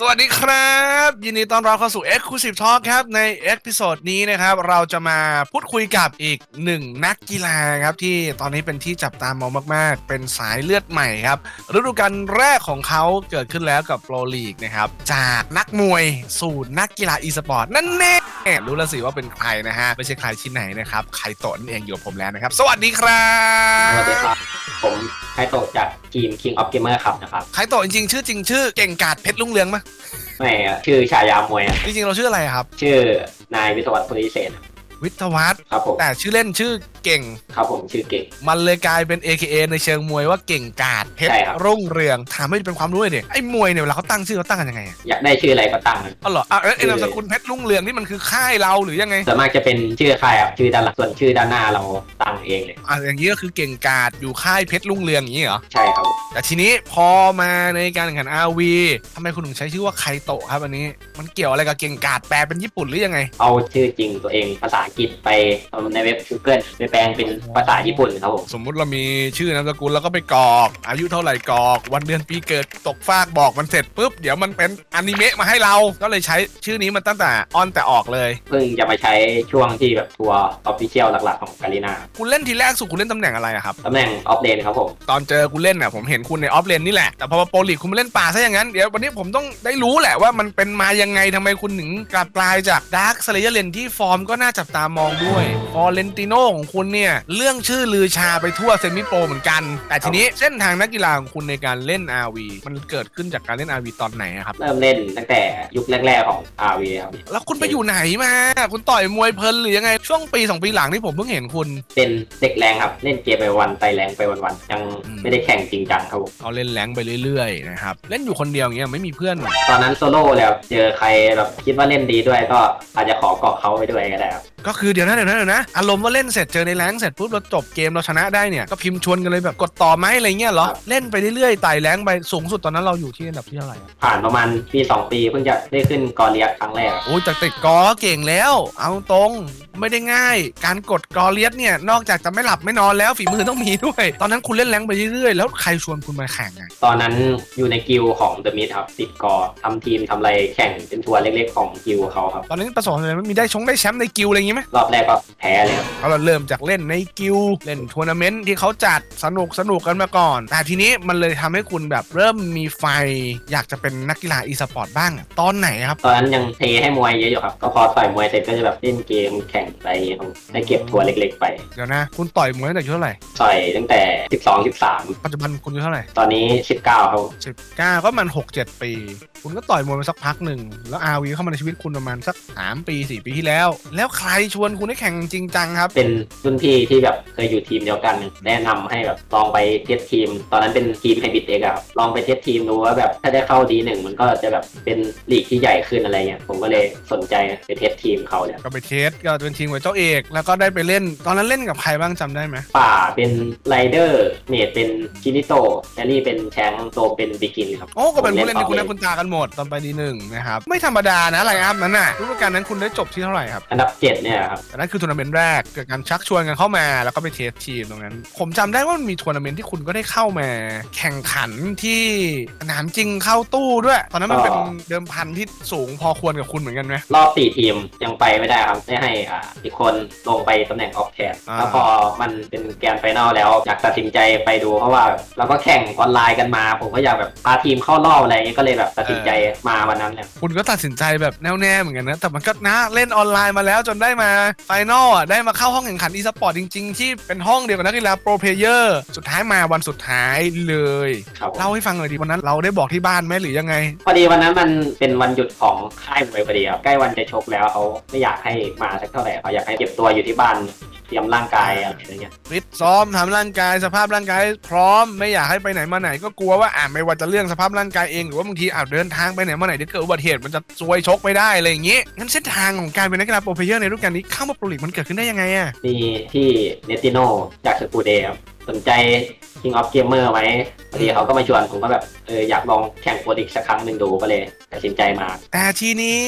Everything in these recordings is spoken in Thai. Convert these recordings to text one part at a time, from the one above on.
สวัสดีครับ ยินดีต้อนรับเข้าสู่ Exclusive Talk ครับ ในเอพิโซดนี้นะครับ เราจะมาพูดคุยกับอีกหนึ่งนักกีฬาครับ ที่ตอนนี้เป็นที่จับตามองมาก ๆ เป็นสายเลือดใหม่ครับ ฤดูกาลแรกของเขาเกิดขึ้นแล้วกับโปรลีกนะครับ จากนักมวยสู่นักกีฬาอีสปอร์ตนั่นแน่รู้แล้วสิว่าเป็นใครนะฮะ ไม่ใช่ใครที่ไหนนะครับไคโตนั่นเองอยู่กับผมแล้วนะครับ สวัสดีครับ สวัสดีครับ ผมไคโตะจากทีม King of Gamer ครับนะครับไคโตะจริงๆชื่อจริงชื่อเก่งกาจเพชรลุ่งเรืองปะไม่อะชื่อฉายามวยอะจริงๆเราชื่ออะไรครับ ชื่อนายวิทยาวัฒน์พุทธิเศษวิทยาวัฒน์ครับผม แต่ชื่อเล่นชื่อ เก่ง ครับผมชื่อเก่ง มันเลยกลายเป็น AKA ในเชิงมวยว่าเก่งกาจเพชรใช่ครับ รุ่งเรืองถามให้เป็นความรู้เลยดิไอ้มวยเนี่ยเวลาเขาตั้งชื่อเขาตั้งกันยังไงอะอยากได้ชื่ออะไรก็ตั้งนะอ๋อเหรออะแล้วไอ้คือนามสกุลเพชรรุ่งเรืองนี่มันคือค่ายเราหรือยังไงส่วนมากจะเป็นชื่อค่ายครับชื่อด้านหลังส่วนชื่อด้านหน้าเราตั้งเองเลยอะอย่างนี้ก็คือเก่งกาจอยู่ค่ายเพชรรุ่งเรืองอย่างนี้เหรอ ใช่ครับ แต่ทีนี้พอมาในการแข่งขัน RV ทำไมคุณถึงใช้ชื่อว่าไคโตะครับอันนี้ มันเกี่ยวอะไรกับเก่งกาจแปลเป็นญี่ปุ่นหรือยังไง เอาชื่อจริงตัวเองภาษาอังกฤษไปเอาในเว็บ Google ไปแปลงเป็นภาษาญี่ปุ่นครับผมสมมุติเรามีชื่อนามสกุลแล้วก็ไปกรอก อายุเท่าไหร่กรอก วันเดือนปีเกิดตกฟากบอกมันเสร็จปุ๊บเดี๋ยวมันเป็นอนิเมะมาให้เราก็เลยใช้ชื่อนี้มันตั้งแต่ออนแต่ออกเลยเพิ่งจะมาใช้ช่วงที่แบบทัวร์ออฟฟิเชียลหลักๆของกาลินาคุณเล่นทีแรกสุดคุณเล่นตำแหน่งอะไรอะครับตำแหน่งออฟเลนครับผมตอนเจอคุณเล่นน่ะผมเห็นคุณในออฟเลนนี่แหละแต่พอมาโปรลีกคุณมาเล่นป่าซะอย่างนั้นเดี๋ยววันนี้ผมต้องได้รู้แหละว่ามันเป็นมายังไงทำไมคุณถึงกลับกลายจากดาร์คสเลเยอร์เลนที่ฟอร์มก็น่าจับตามองด้วยฟอร์เรนติโนของคุณเนี่ยเรื่องชื่อลือชาไปทั่วเซมิโปรเหมือนกัน แต่ทีนี้เส้นทางนักกีฬาของคุณในการเล่น RV มันเกิดขึ้นจากการเล่น RV ตอนไหนอะครับ เริ่มเล่นตั้งแต่ยุคแรกๆของ RV ครับแล้วคุณไปอยู่ไหนมา คุณต่อยมวยเพลินหรือยังไง ช่วงปีสองปีหลังที่ผมเพิ่งเห็นคุณ เป็นเด็กแรงครับ เล่นเกมไปวันไต่แรงไปวันๆยังอืมไม่ได้แข่งจริงจังครับผมเอาเล่นแรงไปเรื่อยๆนะครับเล่นอยู่คนเดียวอย่างเงี้ยไม่มีเพื่อน ตอนนั้นโซโล่แล้วเจอใครแบบคิดว่าเล่นดีด้วยก็อาจจะขอเกาะเขาไปด้วยก็ได้ครับ ก็คือเดี๋ยวนะเดี๋ยวนะเดี๋ยวนะอารมณ์ว่าเล่นเสร็จเจอในแรงค์เสร็จปุ๊บเราจบเกมเราชนะได้เนี่ยก็พิมพ์ชวนกันเลยแบบกดต่อไหมอะไรเงี้ยเหรอเล่นไปเรื่อยๆไต่แรงค์ไปสูงสุดตอนนั้นเราอยู่ที่อันดับที่เท่าไหร่อะผ่านประมาณปีสองปีเพิ่งจะได้ขึ้นกอเลียครั้งแรก โอ้ยจากติดกอเก่งแล้ว เอาตรงไม่ได้ง่าย การกดกอเลียสเนี่ยนอกจากจะไม่หลับไม่นอนแล้วฝีมือต้องมีด้วย ตอนนั้นคุณเล่นแรงค์ไปเรื่อยๆแล้วใครชวนคุณมาแข่งอะตอนนั้นอยู่ในกิลด์ของ The Mid ครับติดกอทำทีมทำอะไรแข่งเป็นทัวร์เล็กๆของกิลด์เขาครับ ตอนนั้นประสบความสำเร็จมันมีได้ชงได้แชมป์ในกิลด์อะไรอย่างงี้ไหมรอบแรกก็แพ้เลยครับเขาเริ่มจากเล่นในกิลด์เล่นทัวร์นาเมนต์ที่เขาจัดสนุกสนุกกันมาก่อน แต่ทีนี้มันเลยทำให้คุณแบบเริ่มมีไฟ อยากจะเป็นนักกีฬาอีสปอร์ตบ้างอะตอนไหนครับ ตอนนั้นยังเทให้มวยเยอะอยู่ครับ ก็พอต่อยมวยเสร็จก็จะแบบเล่นเกมแข่งไปครับได้เก็บทัวร์เล็ก ๆ ไปเดี๋ยวนะ คุณต่อยมวยตั้งแต่อายุเท่าไหร่ต่อยตั้งแต่ 12 13ปัจจุบันคุณอายุเท่าไหร่ตอนนี้ 19ครับสิบเก้าก็มันหกเจ็ดปี คุณก็ต่อยมวยมาสักพักหนึ่ง แล้วอาวีเข้ามาในชีวิตคุณประมาณสักสามปีสี่ปีที่แล้ว แล้วใครชวนคุณให้แข่งจริงจังครับ เป็นรุ่นพี่ที่แบบเคยอยู่ทีมเดียวกัน แนะนำให้แบบลองไปเทสทีม ตอนนั้นเป็นทีมไฮบิดเอกอะครับลองไปเทสทีมดูว่าแบบถ้าได้เข้าดีหนึ่งมันก็จะแบบเป็นลีกที่ใหญ่ขึ้นอะไรเงี้ยผมก็เลยสนใจไปเทสทีมเขาเนี่ยก็ไปเทสก็เป็นทีมกับเจ้าเอก แล้วก็ได้ไปเล่น ตอนนั้นเล่นกับใครบ้างจำได้ไหมป่าเป็นไรเดอร์เมดเป็นคิริโตแอลลี่เป็นแชงโตเป็นบิกินครับโอ้ก็เป็นผู้เล่นที่ผมคุณหเล่น้านคุณตากันหมดตอนไปดีหนึ่งนะครับไม่ธรรมดานะไลน์อัพนั้นน่ะรู้การนั้นคุณได้จบที่เท่าไหร่ครับ อันดับเจ็ดเนี่ยครับแต่นั่นคือทัวร์นาเมนต์แรกเกิดการชักชวนกันเข้ามาแล้วก็ไปเทสทีมตรงนั้น ผมจำได้ว่ามันมีทัวร์นาเมนต์ที่คุณก็ได้เข้ามา แข่งขันที่สนามจริงเข้าตู้ด้วย ตอนนั้นมันเป็นเดิมพันที่สูงพอควรกับคุณเหมือนกันไหม รอบสี่ทีมยังไปไม่ได้ครับได้ให้อ่าอีกคนลงไปตำแหน่งออฟแคร์อ่า แล้วพอมันเป็นแกรนด์ไฟนอลแล้วอยากตัดสินใจไปดูเพราะว่าเราก็แข่งออนไลน์กันมา ผมก็อยากแบบพาทีมเข้ารอบอะไรอย่างเงี้ยก็เลยแบบตัดสินใจมาวันนั้นเนี่ย คุณก็ตัดสินใจแบบแน่วแน่เหมือนกันนะ แต่มันก็นะเล่นออนไลน์มาแล้วจนได้มาไฟนอลอะได้มาเข้าห้องแข่งขันอีสปอร์ตจริง ๆ ที่เป็นห้องเดียวกับนักกีฬาโปรเพลเยอร์สุดท้ายมาวันสุดท้ายเลย ครับผมเล่าให้ฟังหน่อยดิวันนั้นเราได้บอกที่บ้านไหมหรือยังไง พอดีวันนั้นมันเป็นวันหยุดของค่ายมวยพอดีครับใกล้วันจะชกแล้วเขาไม่อยากให้มาสักเท่าไหร่เขาอยากให้เก็บตัวอยู่ที่บ้าน เตรียมร่างกายอะไรอย่างเงี้ยฟิตซ้อมทำร่างกายสภาพร่างกาย พร้อมไม่อยากให้ไปไหนมาไหนก็กลัวว่าอ่าไม่ว่าจะเรื่องสภาพร่างกายเองหรือว่าบางทีอาจเดินทางไปไหนมาไหนเดี๋ยวเกิดอุบัติเหตุมันจะซวยชกไม่ได้อะไรอย่างงี้งั้นเส้นทางของการเป็นนักกีฬาโปรเพลเยอร์ในรุ่นการนี้เข้ามาโปรลีกมันเกิดขึ้นได้ยังไงอะมีที่เนติโนจากสกูเดย์ครับ สนใจ King of Gamer ไหมพอดีเขาก็มาชวนผมก็แบบเอออยากลองแข่งโปรดิกสักครั้งหนึ่งดูก็เลยตัดสินใจมา แต่ทีนี้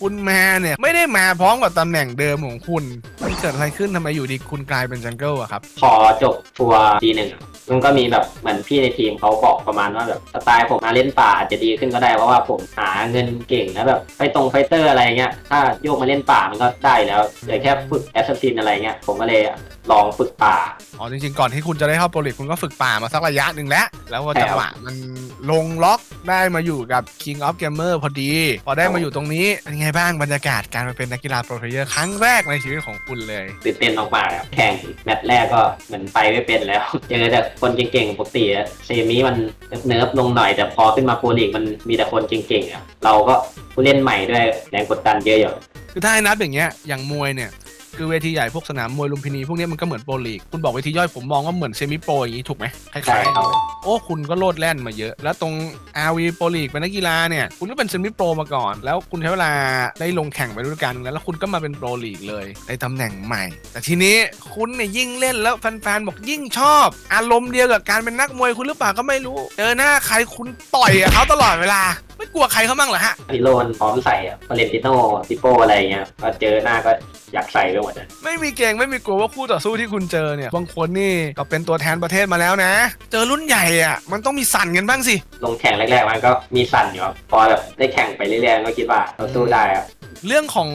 คุณมาเนี่ยไม่ได้มาพร้อมกับตำแหน่งเดิมของคุณมันเกิดอะไรขึ้นทำไมอยู่ดีคุณกลายเป็นจังเกิลอะครับ พอจบทัวร์ดีหนึ่งมันก็มีแบบเหมือนพี่ในทีมเขาบอกประมาณว่าแบบสไตล์ผมมาเล่นป่าอาจจะดีขึ้นก็ได้เพราะว่าผมหาเงินเก่งแล้วแบบไปตรงไฟเตอร์อะไรเงี้ยถ้าโยกมาเล่นป่ามันก็ได้แล้วเหลือแค่ฝึกแอสซัสซินอะไรเงี้ยผมก็เลย ลองฝึกป่า อ๋อจริงๆก่อนที่คุณจะได้เข้าโปรลีกคุณก็ฝึกป่ามาสักระยะหนึ่งแล้ว แล้วก็ใช่จัครับงหวะมันลงล็อกได้มาอยู่กับ King of Gamer พอดี พอได้มาอยู่ตรงนี้เป็นไงบ้างบรรยากาศการมาเป็นนักกีฬาโปรเพลเยอร์ครั้งแรกในชีวิตของคุณเลย ตื่นเต้นมากๆครับแข่งแมตช์แรกก็เหมือนไปไม่เป็นแล้ว เจอแต่คนเก่งๆปกติอะเซมิมันเนิร์ฟลงหน่อยแต่พอขึ้นมาโปรลีกมันมีแต่คนเก่งๆอะเราก็ผู้เล่นใหม่ด้วยแรงกดดันเยอะอยู่คือถ้าให้นับอย่างเงี้ยอย่างมวยเนี่ย คือเวทีใหญ่พวกสนามมวยลุมพินีพวกเนี้ยมันก็เหมือนโปรลีกคุณบอกเวทีย่อยผมมองว่าเหมือนเซมิโปรอย่างนี้ถูกไหมคล้ายๆใช่ครับโอ้คุณก็โลดแล่นมาเยอะ แล้วตรง RV โปรลีกเป็นนักกีฬาเนี่ยคุณก็เป็นเซมิโปรมาก่อน แล้วคุณใช้เวลาได้ลงแข่งไปด้วยกันแล้วแล้วคุณก็มาเป็นโปรลีกเลยในตำแหน่งใหม่ แต่ทีนี้คุณเนี่ยยิ่งเล่นแล้วแฟนๆบอกยิ่งชอบ อารมณ์เดียวกับการเป็นนักมวยคุณหรือเปล่าก็ไม่รู้เจอหน้าใครคุณต่อยกับเขาตลอดเวลา ไม่กลัวใครเขาบ้างเหรอฮะฮิโรนพร้อมใส่อะวาเลนติโนติโปอะไรเงี้ยพอเจอหน้าก็อยากใส่ไปหมดอะไม่มีเกรงไม่มีกลัวว่าคู่ต่อสู้ที่คุณเจอเนี่ยบางคนนี่ก็เป็นตัวแทนประเทศมาแล้วนะ เจอรุ่นใหญ่อะมันต้องมีสั่นกันบ้างสิ ลงแข่งแรกๆมันก็มีสั่นอยู่ครับพอแบบได้แข่งไปเรื่อยๆก็คิดว่าเราสู้ได้ครับ เรื่องของ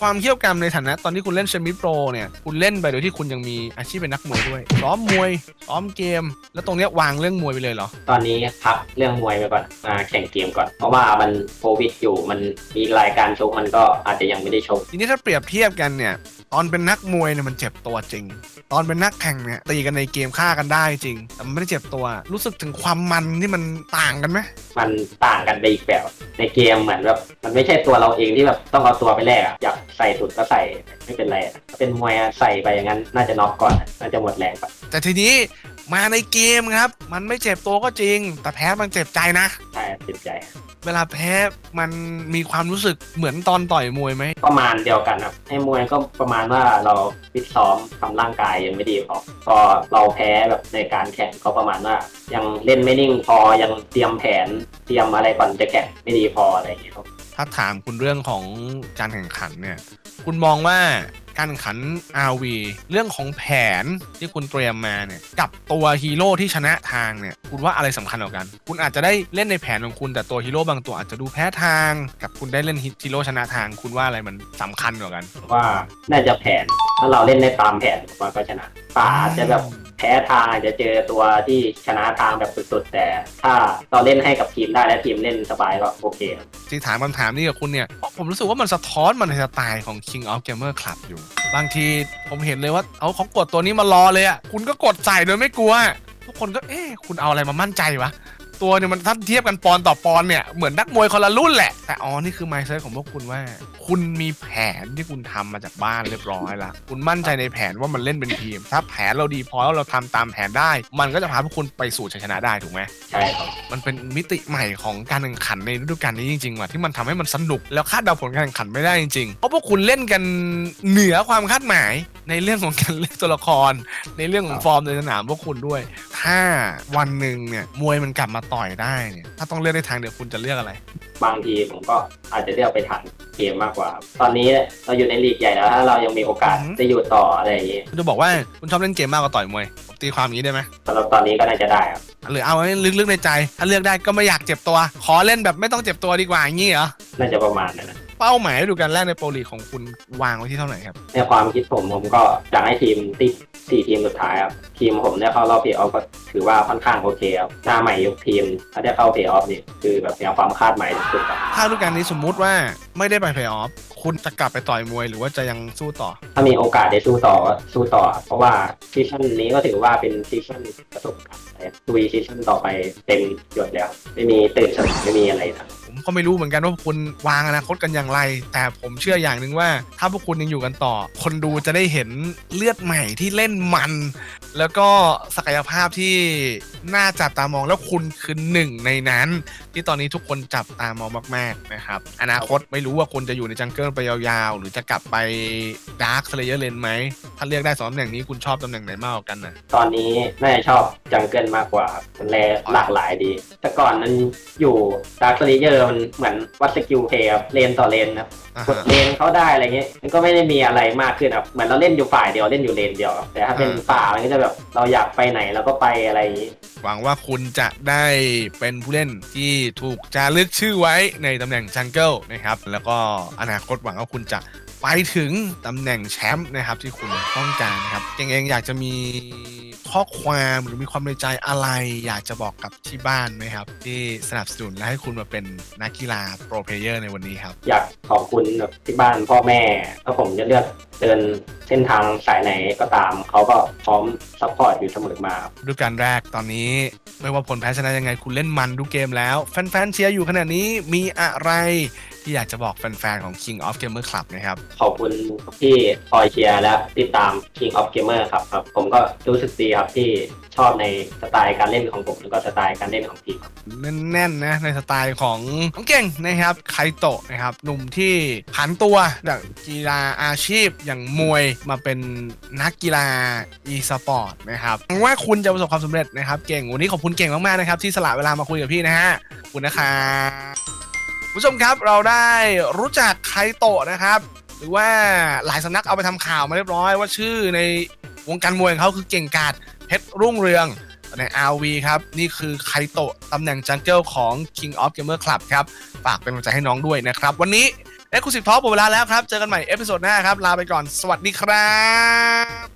ความเขี่ยวกรรมในฐานะ ตอนที่คุณเล่นเซมิโปรเนี่ยคุณเล่นไปโดยที่คุณยังมีอาชีพเป็นนักมวยด้วยซ้อมมวยซ้อมเกม แล้วตรงเนี้ยวางเรื่องมวยไปเลยเหรอ ตอนนี้พักเรื่องมวยไปก่อนมาแข่งเกมก่อน เพราะว่ามันโควิดอยู่มันมีรายการชกมันก็อาจจะยังไม่ได้ชกทีนี้ถ้าเปรียบเทียบกันเนี่ยตอนเป็นนักมวยเนี่ยมันเจ็บตัวจริง ตอนเป็นนักแข่งเนี่ยตีกันในเกมฆ่ากันได้จริง แต่มันไม่ได้เจ็บตัว รู้สึกถึงความมันที่มันต่างกันไหมมันต่างกันไปอีกแบบในเกมเหมือนแบบมันไม่ใช่ตัวเราเองที่แบบต้องเอาตัวไปแลกอะอยากใส่สุดก็ใส่ไม่เป็นไรอะถ้าเป็นมวยอะใส่ไปอย่างนั้นน่าจะน็อกก่อนอะน่าจะหมดแรงก่อน แต่ทีนี้มาในเกมครับ มันไม่เจ็บตัวก็จริง แต่แพ้มันเจ็บใจนะ ใช่เจ็บใจ เวลาแพ้มันมีความรู้สึกเหมือนตอนต่อยมวยไหมประมาณเดียวกันครับให้มวยก็ประมาณว่าเราฟิตซ้อมทำร่างกายยังไม่ดีพอพอเราแพ้แบบในการแข่งก็ประมาณว่า ยังเล่นไม่นิ่งพอยังเตรียมแผนเตรียมอะไรก่อนจะแข่งไม่ดีพออะไรอย่างเงี้ยครับ ถ้าถามคุณเรื่องของการแข่งขันเนี่ย คุณมองว่าการแข่งขัน RV เรื่องของแผนที่คุณเตรียมมาเนี่ย กับตัวฮีโร่ที่ชนะทางเนี่ย คุณว่าอะไรสำคัญกว่ากัน คุณอาจจะได้เล่นในแผนของคุณ แต่ตัวฮีโร่บางตัวอาจจะดูแพ้ทาง กับคุณได้เล่นฮีโร่ชนะทาง คุณว่าอะไรมันสำคัญกว่ากัน ว่าน่าจะแผน ถ้าเราเล่นได้ตามแผนมว่าก็ชนะป่าจะแบบ แพ้ทางอาจจะเจอตัวที่ชนะทางแบบสุดๆ แต่ถ้าเราเล่นให้กับทีมได้และทีมเล่นสบายก็โอเคครับที่ถามคำถามนี้กับคุณเนี่ย ผมรู้สึกว่ามันสะท้อนมันในสไตล์ของ King of Gamer Club อยู่ บางทีผมเห็นเลยว่าเอาเขากดตัวนี้มารอเลยอะคุณก็กดใส่โดยไม่กลัว ทุกคนก็เอ๊ะคุณเอาอะไรมามั่นใจวะ ตัวเนี่ยมันถ้าเทียบกันปอนต่อปอนเนี่ยเหมือนนักมวยคนละรุ่นแหละ แต่อ๋อนี่คือ mindset ของพวกคุณว่า คุณมีแผนที่คุณทำมาจากบ้านเรียบร้อยละคุณมั่นใจในแผนว่ามันเล่นเป็นทีม ถ้าแผนเราดีพอแล้วเราทำตามแผนได้ มันก็จะพาพวกคุณไปสู่ชัยชนะได้ถูกไหมใช่ครับมันเป็นมิติใหม่ของการแข่งขันในฤดูกาลนี้จริงๆว่ะที่มันทำให้มันสนุกแล้วคาดเดาผลการแข่งขันไม่ได้จริงๆเพราะพวกคุณเล่นกันเหนือความคาดหมายในเรื่องของการเล่นตัวละคร ในเรื่องของฟอร์มในสนามพวกคุณด้วย ถ้าวันหนึ่งเนี่ยมวยมันกลับมาต่อยได้เนี่ยถ้าต้องเลือกได้ทางเดียวคุณจะเลือกอะไร บางทีผมก็อาจจะเลือกไปทางเกมมากกว่าครับตอนนี้เราอยู่ในลีกใหญ่แล้วถ้าเรายังมีโอกาสอือฮึจะอยู่ต่ออะไรอย่างงี้คุณจะบอกว่าคุณชอบเล่นเกมมากกว่าต่อยมวยผมตีความอย่างนี้ได้ไหมสำหรับตอนนี้ก็น่าจะได้ครับหรือเอาไว้ลึกๆในใจ ถ้าเลือกได้ก็ไม่อยากเจ็บตัว ขอเล่นแบบไม่ต้องเจ็บตัวดีกว่าอย่างนี้เหรอ น่าจะประมาณนั้นนะ เป้าหมายฤดูกาลแรกในโปรลีกของคุณวางไว้ที่เท่าไหร่ครับ ในความคิดผมผมก็อยากให้ทีมติดสี่ทีมสุดท้ายครับทีมผมได้เข้ารอบเพลย์ออฟก็ถือว่าค่อนข้างโอเคครับหน้าใหม่ยกทีมถ้าได้เข้าเพลย์ออฟนี่คือแบบเหนือความคาดหมายสุดๆครับถ้าฤดูกาลนี้สมมุติว่าไม่ได้ไปเพลย์ออฟคุณจะกลับไปต่อยมวยหรือว่าจะยังสู้ต่อ ถ้ามีโอกาสได้สู้ต่อก็สู้ต่อ เพราะว่าซีซั่นนี้ก็ถือว่าเป็นซีซั่นประสบการณ์นะครับลุยซีซั่นต่อไปเต็มหยดแล้ว ไม่มีตื่นสนิทไม่มีอะไรนะ ผมก็ไม่รู้เหมือนกันว่าพวกคุณวางอนาคตกันอย่างไร แต่ผมเชื่ออย่างหนึ่งว่า ถ้าพวกคุณยังอยู่กันต่อ คนดูจะได้เห็นเลือดใหม่ที่เล่นมัน แล้วก็ศักยภาพที่น่าจับตามองแล้วคุณคือหนึ่งในนั้น ที่ตอนนี้ทุกคนจับตามองมากๆนะครับอนาคตไม่รู้ว่าคุณจะอยู่ในจังเกิลไปยาวๆ หรือจะกลับไปดาร์คสเลเยอร์เลนไหมถ้าเลือกได้สองตำแหน่งนี้คุณชอบตำแหน่งไหนมากกว่ากันนะตอนนี้น่าจะชอบจังเกิลมากกว่าครับมันแลหลากหลายดี แต่ก่อนนั้นอยู่ดาร์คเลเยอร์ร์มันเหมือนวัดสกิลเพย์ครับเลนต่อเลนครับอ่ากดฮะเลนเขาได้อะไรเงี้ยมันก็ไม่ได้มีอะไรมากขึ้นครับเหมือนเราเล่นอยู่ฝ่ายเดียวเล่นอยู่เลนเดียวครับแต่ถ้าเป็นอ่าป่ามันก็จะแบบเราอยากไปไหนเราก็ไปอะไรอย่างงี้ หวังว่าคุณจะได้เป็นผู้เล่นที่ถูกจารึกชื่อไว้ในตำแหน่งจังเกิลนะครับ แล้วก็อนาคตหวังว่าคุณจะ ไปถึงตำแหน่งแชมป์นะครับที่คุณต้องการนะครับเก่งเองอยากจะมีข้อความหรือมีความในใจอะไร อยากจะบอกกับที่บ้านไหมครับ ที่สนับสนุนและให้คุณมาเป็นนักกีฬาโปรเพลเยอร์ในวันนี้ครับ อยากขอบคุณแบบที่บ้านพ่อแม่ถ้าผมจะเลือกเดินเส้นทางสายไหนก็ตาม เขาก็พร้อมซัพพอร์ตอยู่เสมอมาครับฤดูกาลแรกตอนนี้ไม่ว่าผลแพ้ชนะยังไงคุณเล่นมันทุกเกมแล้ว แฟนๆเชียร์อยู่ขนาดนี้มีอะไร ที่อยากจะบอกแฟนๆของ King of Gamer Club นะครับ ขอบคุณที่คอยเชียร์และติดตาม King of Gamer ครับครับ ผมก็รู้สึกดีครับที่ชอบในสไตล์การเล่นของผมแล้วก็สไตล์การเล่นของทีมครับแน่นๆนะในสไตล์ของน้องเก่งนะครับไคโตะนะครับหนุ่มที่ผันตัวจากกีฬาอาชีพอย่างมวยมาเป็นนักกีฬา e สปอร์ตนะครับหวังว่าคุณจะประสบความสำเร็จนะครับเก่งวันนี้ขอบคุณเก่งมากๆนะครับที่สละเวลามาคุยกับพี่นะฮะขอบคุณนะครับคุณ ผู้ชมครับเราได้รู้จักไคโตะนะครับ หรือว่าหลายสำนักเอาไปทำข่าวมาเรียบร้อยว่าชื่อในวงการมวยของเขาคือเก่งกาจเพชรรุ่งเรืองใน RV ครับ นี่คือไคโตะตำแหน่งจังเกิลของ King of Gamer Club ครับ ฝากเป็นกำลังใจให้น้องด้วยนะครับ วันนี้ e x c l u s i v e Talk หมดเวลาแล้วครับ เจอกันใหม่เอพิโซดหน้าครับ ลาไปก่อนสวัสดีครับ